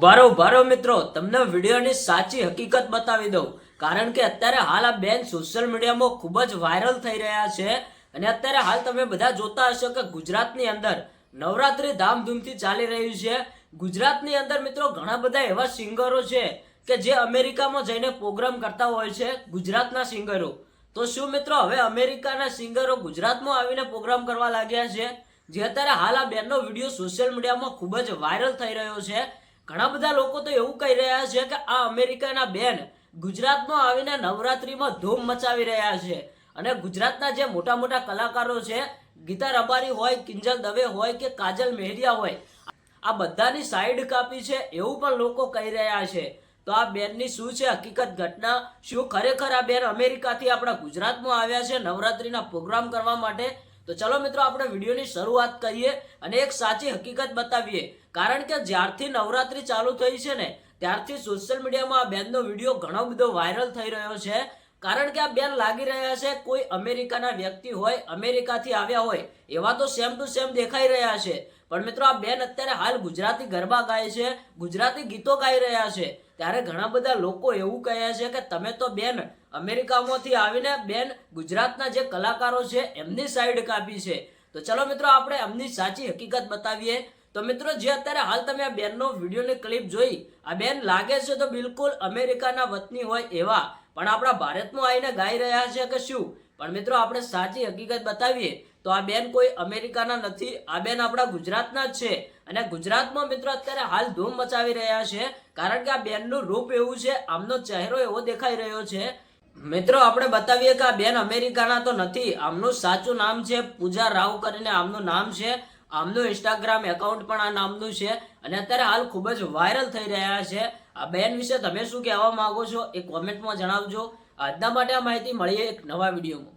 ઉભારો ઉભારો મિત્રો, તમને વિડીયોની સાચી હકીકત બતાવી દઉં. કારણ કે અત્યારે હાલ આ બેન સોશિયલ મીડિયામાં ખૂબ જ વાયરલ થઈ રહ્યા છે અને અત્યારે હાલ તમે બધા જોતા હશો કે ગુજરાતની અંદર નવરાત્રી ધામધૂમથી ચાલી રહ્યું છે. ગુજરાતની અંદર મિત્રો ઘણા બધા એવા સિંગરો છે કે જે અમેરિકામાં જઈને પ્રોગ્રામ કરતા હોય છે ગુજરાતના સિંગરો. તો શું મિત્રો, હવે અમેરિકાના સિંગરો ગુજરાતમાં આવીને પ્રોગ્રામ કરવા લાગ્યા છે? જે અત્યારે હાલ આ બેનનો વીડિયો સોશિયલ મીડિયામાં ખૂબ જ વાયરલ થઈ રહ્યો છે. ઘણા બધા લોકો તો એવું કહી રહ્યા છે કે આ અમેરિકાના બેન ગુજરાતમાં આવીને નવરાત્રિમાં ધૂમ મચાવી રહ્યા છે. અને ગુજરાતના જે મોટા મોટા કલાકારો છે, ગીતા રબારી હોય, કિંજલ દવે હોય કે કાજલ મેહરિયા હોય, આ બધાની સાઈડ કાપી છે એવું પણ લોકો કહી રહ્યા છે. તો આ બેનની શું છે હકીકત ઘટના? શું ખરેખર આ બેન અમેરિકાથી આપણા ગુજરાતમાં આવ્યા છે નવરાત્રિના પ્રોગ્રામ કરવા માટે? તો ચલો મિત્રો, આપણે વિડીયોની શરૂઆત કરીએ અને એક સાચી હકીકત બતાવીએ. કારણ કે જ્યારથી નવરાત્રી ચાલુ થઈ છે ને, ત્યારથી સોશિયલ મીડિયામાં આ બેનનો વીડિયો ઘણો બધો વાયરલ થઈ રહ્યો છે. કારણ કે આ બેન લાગી રહ્યા છે, કોઈ અમેરિકાના વ્યક્તિ હોય, અમેરિકાથી આવ્યા હોય, એવા તો સેમ ટુ સેમ દેખાઈ રહ્યા છે. પણ મિત્રો, આ બેન અત્યારે હાલ ગુજરાતી ગરબા ગાય છે, ગુજરાતી ગીતો ગાઈ રહ્યા છે. ત્યારે ઘણા બધા લોકો એવું કહે છે કે તમે તો બેન અમેરિકામાંથી આવીને બેન ગુજરાતના જે કલાકારો છે, એમની સાઈડ કાપી છે. તો ચલો મિત્રો, આપણે એમની સાચી હકીકત બતાવીએ. તો મિત્રો, જે અત્યારે હાલ તમે આ બેનનો વિડીયોની ક્લિપ જોઈ, આ બેન લાગે છે તો બિલકુલ અમેરિકાના વતની હોય એવા, પણ આપણા ભારતમાં આવીને ગાઈ રહ્યા છે કે શું? પણ મિત્રો, આપણે સાચી હકીકત બતાવીએ, તો આ બેન કોઈ અમેરિકાના નથી, આ બેન આપણા ગુજરાતના જ છે. અને ગુજરાતમાં મિત્રો અત્યારે હાલ ધૂમ મચાવી રહ્યા છે, કારણ કે આ બેનનું રૂપ એવું છે, આમનો ચહેરો એવો દેખાઈ રહ્યો છે. મિત્રો, આપણે બતાવીએ કે આ બેન અમેરિકાના તો નથી, આમનું સાચું નામ છે પૂજા રાવ કરીને આમનું નામ છે. આમનું ઇન્સ્ટાગ્રામ એકાઉન્ટ પણ આ નામનું છે. અને અત્યારે હાલ ખૂબ જ વાયરલ થઈ રહ્યા છે. આ બેન વિશે તમે શું કહેવા માંગો છો એ કોમેન્ટમાં જણાવજો. આજના માટે આ માહિતી મળીએ એક નવા વિડીયોમાં.